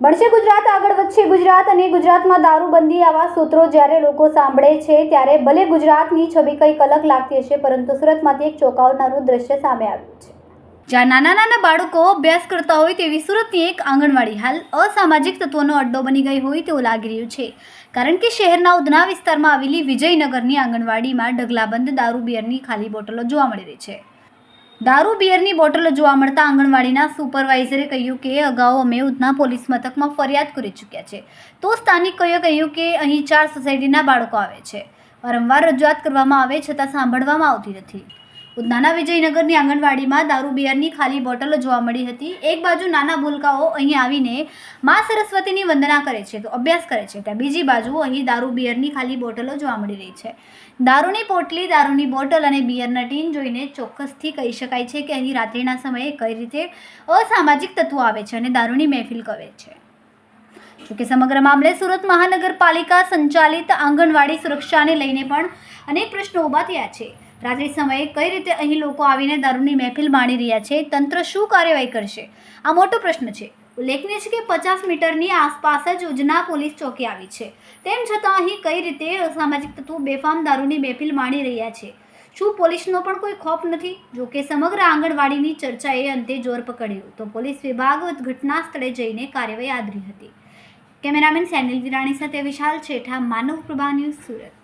બળશે ગુજરાત, આગળ વધશે ગુજરાત અને ગુજરાતમાં દારૂબંધી આવા સૂત્રો જ્યારે લોકો સાંભળે છે, ત્યારે ભલે ગુજરાતની છબી કંઈક અલગ લાગતી હશે, પરંતુ સુરતમાંથી એક ચોંકાવનારું દ્રશ્ય સામે આવ્યું છે. જ્યાં નાના નાના બાળકો અભ્યાસ કરતા હોય તેવી સુરતની એક આંગણવાડી હાલ અસામાજિક તત્વોનો અડ્ડો બની ગઈ હોય તેવું લાગી રહ્યું છે. કારણ કે શહેરના ઉધના વિસ્તારમાં આવેલી વિજયનગરની આંગણવાડીમાં ઢગલાબંધ દારૂ બિયરની ખાલી બોટલો જોવા મળી રહી છે. દારૂ બિયરની બોટલો જોવા મળતા આંગણવાડીના સુપરવાઇઝરે કહ્યું કે અગાઉ અમે ઉધના પોલીસ મથકમાં ફરિયાદ કરી ચૂક્યા છે. તો સ્થાનિકોએ કહ્યું કે અહીં ચાર સોસાયટીના બાળકો આવે છે. વારંવાર રજૂઆત કરવામાં આવે છતાં સાંભળવામાં આવતી નથી. ઉધનાના વિજયનગરની આંગણવાડીમાં દારૂ બિયરની ખાલી બોટલો જોવા મળી હતી. એક બાજુ નાના ભૂલકાઓ અહીં આવીને મા સરસ્વતીની વંદના કરે છે, તો અભ્યાસ કરે છે, ત્યાં બીજી બાજુ અહીં દારૂ બિયરની ખાલી બોટલો જોવા મળી રહી છે. દારૂની પોટલી, દારૂની બોટલ અને બિયરના ટીન જોઈને ચોક્કસથી કહી શકાય છે કે અહીં રાત્રિના સમયે કઈ રીતે અસામાજિક તત્વો આવે છે અને દારૂની મહેફિલ કરે છે. જોકે સમગ્ર મામલે સુરત મહાનગરપાલિકા સંચાલિત આંગણવાડી સુરક્ષાને લઈને પણ અનેક પ્રશ્નો ઊભા થયા છે. રાત્રિ સમયે કઈ રીતે અહીં લોકો આવીને દારૂની મહેફિલ માણી રહ્યા છે, તંત્ર શું કાર્યવાહી કરશે? આ મોટો પ્રશ્ન છે. ઉલ્લેખનીય છે કે પચાસ મીટરની આસપાસ જ ઉજના પોલીસ ચોકી આવી છે. તેમ છતાં અહીં કઈ રીતે અસામાજિક તત્વો બેફામ દારૂની મહેફિલ માણી રહ્યા છે? શું પોલીસનો પણ કોઈ ખોફ નથી? જો કે સમગ્ર આંગણવાડીની ચર્ચાએ અંતે જોર પકડ્યું તો પોલીસ વિભાગ ઘટના સ્થળે જઈને કાર્યવાહી આદરી હતી. કેમેરામેન સેનિલ વિરાણી સાથે વિશાલ છેઠા, માનવ પ્રભા ન્યૂઝ સુરત.